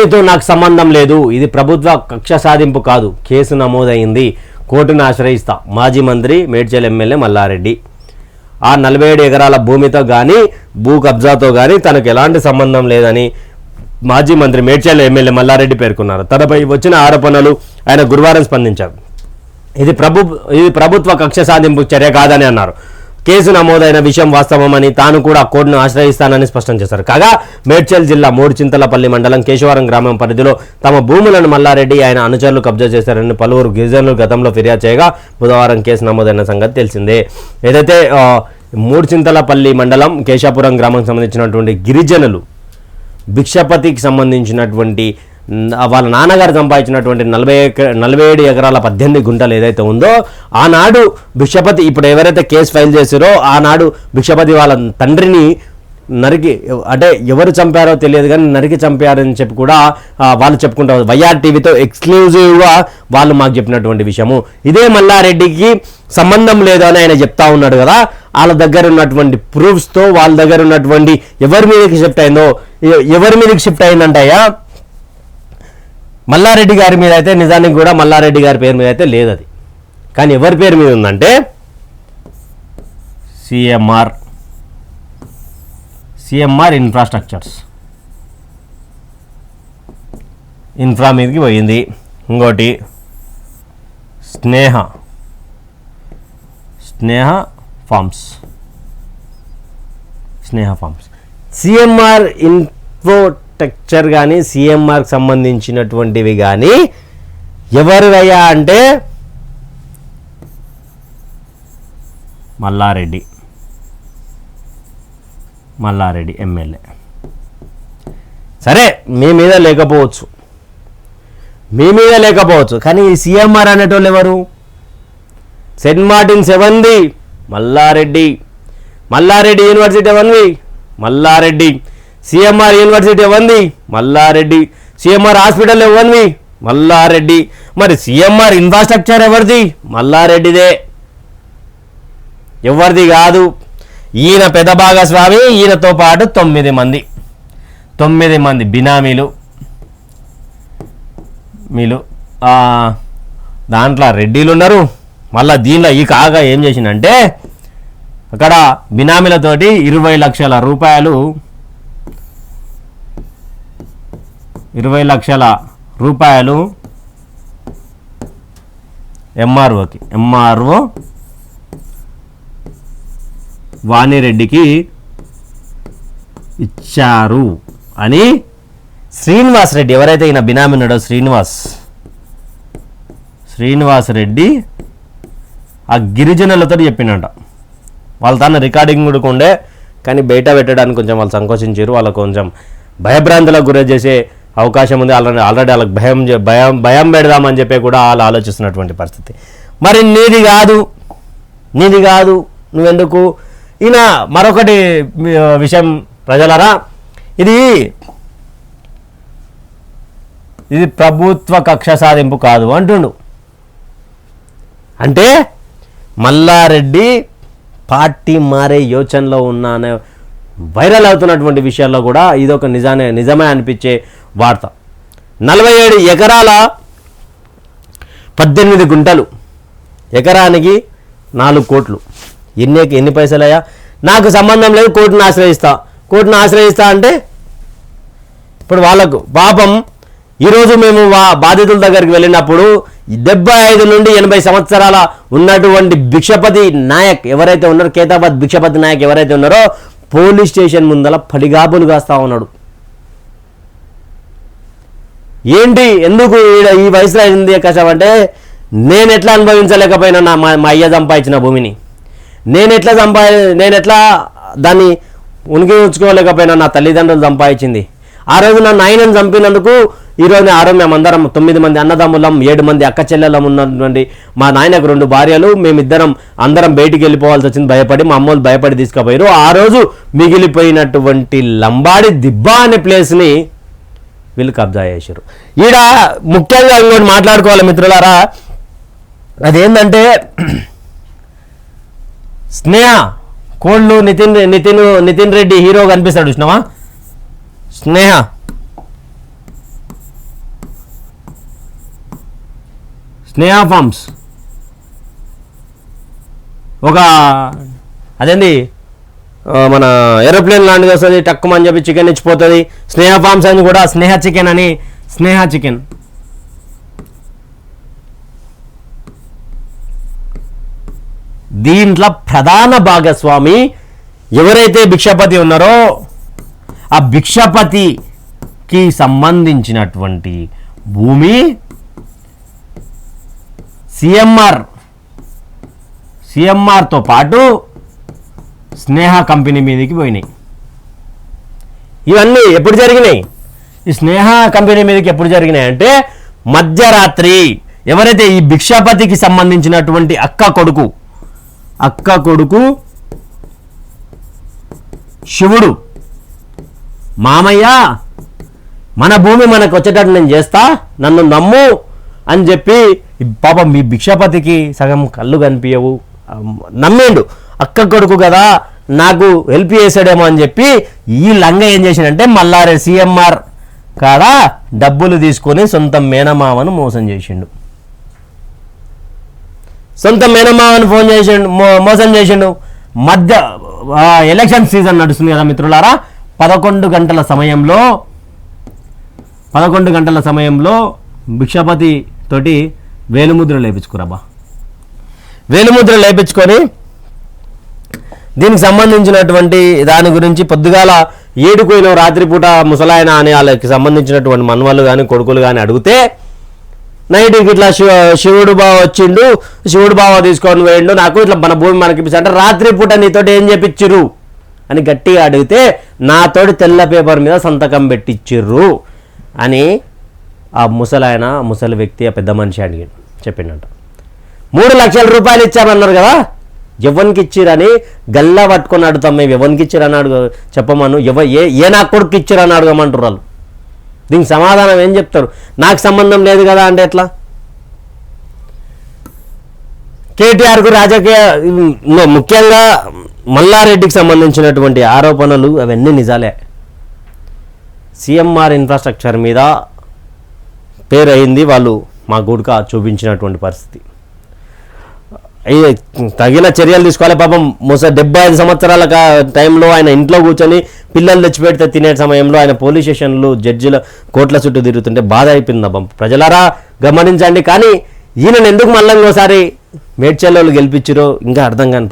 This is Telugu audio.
భూమితో నాకు సంబంధం లేదు. ఇది ప్రభుత్వ కక్ష సాధింపు కాదు. కేసు నమోదైంది. కోర్టును ఆశ్రయిస్తా. మాజీ మంత్రి మేడ్చల్ ఎమ్మెల్యే మల్లారెడ్డి. ఆ నలభై ఏడు ఎకరాల భూమితో కానీ భూ కబ్జాతో కానీ తనకు ఎలాంటి సంబంధం లేదని మాజీ మంత్రి మేడ్చల్ ఎమ్మెల్యే మల్లారెడ్డి పేర్కొన్నారు. తనపై వచ్చిన ఆరోపణలు ఆయన గురువారం స్పందించారు. ఇది ప్రభు ఇది ప్రభుత్వ కక్ష సాధింపు చర్య కాదని అన్నారు. కేసు నమోదైన విషయం వాస్తవమని తాను కూడా కోర్టును ఆశ్రయిస్తానని స్పష్టం చేశారు. కాగా మేడ్చల్ జిల్లా మూడుచింతలపల్లి మండలం కేశవరం గ్రామం పరిధిలో తమ భూములను మల్లారెడ్డి ఆయన అనుచరులు కబ్జా చేశారని పలువురు గిరిజనులు గతంలో ఫిర్యాదు చేయగా బుధవారం కేసు నమోదైన సంగతి తెలిసిందే. ఏదైతే మూడుచింతలపల్లి మండలం కేశాపురం గ్రామానికి సంబంధించినటువంటి గిరిజనులు భిక్షపతికి సంబంధించినటువంటి వాళ్ళ నాన్నగారు సంపాదించినటువంటి నలభై ఎక నలభై ఏడు ఎకరాల పద్దెనిమిది గుంటలు ఏదైతే ఉందో ఆనాడు భిక్షపతి ఇప్పుడు ఎవరైతే కేసు ఫైల్ చేశారో ఆనాడు భిక్షపతి వాళ్ళ తండ్రిని నరికి అంటే ఎవరు చంపారో తెలియదు కానీ నరికి చంపారని చెప్పి కూడా వాళ్ళు చెప్పుకుంటారు. వైఆర్ టీవీతో ఎక్స్క్లూజివ్గా వాళ్ళు మాకు చెప్పినటువంటి విషయము. ఇదే మల్లారెడ్డికి సంబంధం లేదు అని ఆయన చెప్తా ఉన్నాడు కదా. వాళ్ళ దగ్గర ఉన్నటువంటి ప్రూఫ్స్తో వాళ్ళ దగ్గర ఉన్నటువంటి ఎవరి మీదకి షిఫ్ట్ అయిందో ఎవరి మీదకి షిఫ్ట్ అయిందంటయ్యా మల్లారెడ్డి గారి మీద అయితే నిజానికి కూడా మల్లారెడ్డి గారి పేరు మీద అయితే లేదు అది కానీ ఎవరి పేరు మీద ఉందంటే సిఎంఆర్. CMR infrastructures. ఇన్ఫ్రా మీదకి పోయింది. ఇంకోటి Sneha. Sneha farms. Sneha farms. CMR structure కానీ సిఎంఆర్కి సంబంధించినటువంటివి కానీ ఎవరివయ్యా అంటే మల్లారెడ్డి. మల్లారెడ్డి ఎమ్మెల్యే సరే మీ మీద లేకపోవచ్చు. మీ మీద లేకపోవచ్చు. కానీ ఈ సిఎంఆర్ అనేటోళ్ళు ఎవరు? సెంట్ మార్టిన్ సెవెన్ది మల్లారెడ్డి. మల్లారెడ్డి యూనివర్సిటీ ఎవరిది? మల్లారెడ్డి. సిఎంఆర్ యూనివర్సిటీ ఇవ్వండి మల్లారెడ్డి. సిఎంఆర్ హాస్పిటల్ ఇవ్వండి మల్లారెడ్డి. మరి సిఎంఆర్ ఇన్ఫ్రాస్ట్రక్చర్ ఎవరిది? మల్లారెడ్డిదే. ఎవరిది కాదు? ఈయన పెద్ద భాగస్వామి ఈయనతో పాటు తొమ్మిది మంది. తొమ్మిది మంది బినామీలు. మీలు. దాంట్లో రెడ్డిలు ఉన్నారు. మళ్ళీ దీనిలో ఈ కాగా ఏం చేసిందంటే అక్కడ బినామీలతోటి ఇరవై లక్షల రూపాయలు ఇరవై లక్షల రూపాయలు ఎంఆర్ఓకి. ఎంఆర్ఓ వాణిరెడ్డికి ఇచ్చారు అని శ్రీనివాస్ రెడ్డి ఎవరైతే ఈయన బినామీ ఉన్నాడో శ్రీనివాస్ శ్రీనివాస్ రెడ్డి ఆ గిరిజనులతో చెప్పినట. వాళ్ళ తన రికార్డింగ్ కూడా ఉండే కానీ బయట పెట్టడానికి కొంచెం వాళ్ళు సంకోచించారు. వాళ్ళకు కొంచెం భయభ్రాంతులకు గురి చేసే అవకాశం ఉంది. ఆల్రెడీ ఆల్రెడీ వాళ్ళకి భయం భయం భయం పెడదామని చెప్పి కూడా వాళ్ళు ఆలోచిస్తున్నటువంటి పరిస్థితి. మరి నీది కాదు. నీది కాదు. నువ్వెందుకు? ఈయన మరొకటి విషయం ప్రజలరా ఇది ఇది ప్రభుత్వ కక్ష సాధింపు కాదు అంటుండు. అంటే మల్లారెడ్డి పార్టీ మారే యోచనలో ఉన్న వైరల్ అవుతున్నటువంటి విషయాల్లో కూడా ఇది ఒక నిజానే నిజమే అనిపించే వార్త. నలభై ఏడు ఎకరాల పద్దెనిమిది గుంటలు. ఎకరానికి నాలుగు కోట్లు. ఎన్ని ఎన్ని పైసలయ్యా? నాకు సంబంధం లేదు కోర్టును ఆశ్రయిస్తా. కోర్టును ఆశ్రయిస్తా అంటే ఇప్పుడు వాళ్ళకు పాపం ఈరోజు మేము వా బాధితుల దగ్గరికి వెళ్ళినప్పుడు డెబ్బై ఐదు నుండి ఎనభై సంవత్సరాల ఉన్నటువంటి భిక్షపతి నాయక్ ఎవరైతే ఉన్నారో కేతాబాద్ భిక్షపతి నాయక్ ఎవరైతే ఉన్నారో పోలీస్ స్టేషన్ ముందల పడిగాబులు కాస్తా ఉన్నాడు. ఏంటి? ఎందుకు ఈడ ఈ వయసులో అయింది కష్టం అంటే నేను ఎట్లా అనుభవించలేకపోయినా నా మా మా అయ్య సంపాదించిన భూమిని. నేను ఎట్లా సంపా నేను ఎట్లా దాన్ని ఉనికి ఉంచుకోలేకపోయినా నా తల్లిదండ్రులు సంపాదించింది. ఆ రోజు నన్ను ఆయనను చంపినందుకు ఈరోజు ఆ రోజు మేమందరం తొమ్మిది మంది అన్నదమ్ములం ఏడు మంది అక్క చెల్లెలం ఉన్నటువంటి మా నాయనకు రెండు భార్యలు. మేమిద్దరం అందరం బయటికి వెళ్ళిపోవాల్సి వచ్చింది. భయపడి మా అమ్మోళ్ళు భయపడి తీసుకుపోయారు. ఆ రోజు మిగిలిపోయినటువంటి లంబాడి దిబ్బ అనే ప్లేస్ని వీళ్ళు కబ్జా చేశారు. ఈడ ముఖ్యంగా ఇంకోటి మాట్లాడుకోవాలి మిత్రులారా. అదేంటంటే స్నేహ కోళ్ళు నితిన్ నితిన్ నితిన్ రెడ్డి హీరో కనిపిస్తాడు చూసినావా? స్నేహ. స్నేహ ఫార్మ్స్ ఒక అదేంది? మన ఏరోప్లేన్ లాంటిది వస్తుంది టక్కుమని చెప్పి చికెన్ ఇచ్చిపోతుంది. స్నేహ ఫార్మ్స్ అని కూడా స్నేహ చికెన్ అని స్నేహ చికెన్. దీంట్లో ప్రధాన భాగస్వామి ఎవరైతే భిక్షపతి ఉన్నారో ఆ భిక్షపతికి సంబంధించినటువంటి భూమి సిఎంఆర్ సిఎంఆర్తో పాటు స్నేహ కంపెనీ మీదకి పోయినాయి. ఇవన్నీ ఎప్పుడు జరిగినాయి? ఈ స్నేహ కంపెనీ మీదకి ఎప్పుడు జరిగినాయి అంటే మధ్యరాత్రి ఎవరైతే ఈ భిక్షాపతికి సంబంధించినటువంటి అక్క కొడుకు అక్క కొడుకు శివుడు మామయ్య మన భూమి మనకు వచ్చేటట్టు నేను చేస్తా నన్ను నమ్ము అని చెప్పి పాపం మీ భిక్షాపతికి సగం కళ్ళు కనిపించవు. నమ్మిండు. అక్క కొడుకు కదా నాకు హెల్ప్ చేశాడేమో అని చెప్పి ఈ లంగ ఏం చేశాడంటే మల్లారే సీఎంఆర్ కాడ డబ్బులు తీసుకొని సొంత మేనమామను మోసం చేసిండు. సొంత మేనమామని ఫోన్ చేసిండు మో- మోసం చేసిండు. మధ్య ఎలక్షన్ సీజన్ నడుస్తుంది కదా మిత్రులారా పదకొండు గంటల సమయంలో పదకొండు గంటల సమయంలో భిక్షపతి తోటి వేలుముద్ర లేపించుకురాబా. వేలుముద్ర లేపించుకొని దీనికి సంబంధించినటువంటి దాని గురించి పొద్దుగాల ఏడుకోయిన రాత్రిపూట ముసలాయన అనే వాళ్ళకి సంబంధించినటువంటి మనవాళ్ళు కానీ కొడుకులు కానీ అడిగితే నైట్ ఇట్లా శివ శివుడు బావ వచ్చిండు శివుడు బావ తీసుకొని పోయిండు నాకు ఇట్లా మన భూమి మనకి అంటే రాత్రిపూట నీతోటి ఏం చెప్పించిర్రు అని గట్టిగా అడిగితే నాతోటి తెల్ల పేపర్ మీద సంతకం పెట్టిచ్చిర్రు అని ఆ ముసలాయన ముసలి వ్యక్తి ఆ పెద్ద మనిషి అడిగి చెప్పిండట. మూడు లక్షల రూపాయలు ఇచ్చామన్నారు కదా ఎవరికి ఇచ్చిరని గల్లా పట్టుకొని అడుగుతాం మేము ఎవరికి ఇచ్చిరని అడుగు చెప్పమను ఎవ ఏ ఏ నా కొడుకు ఇచ్చిరని అడగమంటారు వాళ్ళు. దీనికి సమాధానం ఏం చెప్తారు? నాకు సంబంధం లేదు కదా అంటే ఎట్లా? కేటీఆర్కు రాజకీయ ముఖ్యంగా మల్లారెడ్డికి సంబంధించినటువంటి ఆరోపణలు అవన్నీ నిజాలే. సిఎంఆర్ ఇన్ఫ్రాస్ట్రక్చర్ మీద పేరు అయింది వాళ్ళు మా గుడిక చూపించినటువంటి పరిస్థితి. తగిన చర్యలు తీసుకోవాలి పాపం ముస డెబ్బై ఐదు సంవత్సరాల టైంలో ఆయన ఇంట్లో కూర్చొని పిల్లలు తెచ్చిపెడితే తినే సమయంలో ఆయన పోలీస్ స్టేషన్లు జడ్జిల కోట్ల చుట్టూ తిరుగుతుంటే బాధ అయిపోయింది అబ్బం ప్రజలారా గమనించండి. కానీ ఈయనను ఎందుకు మళ్ళీ ఇంకోసారి మేడ్చల్లో గెలిపించారో ఇంకా అర్థం కాని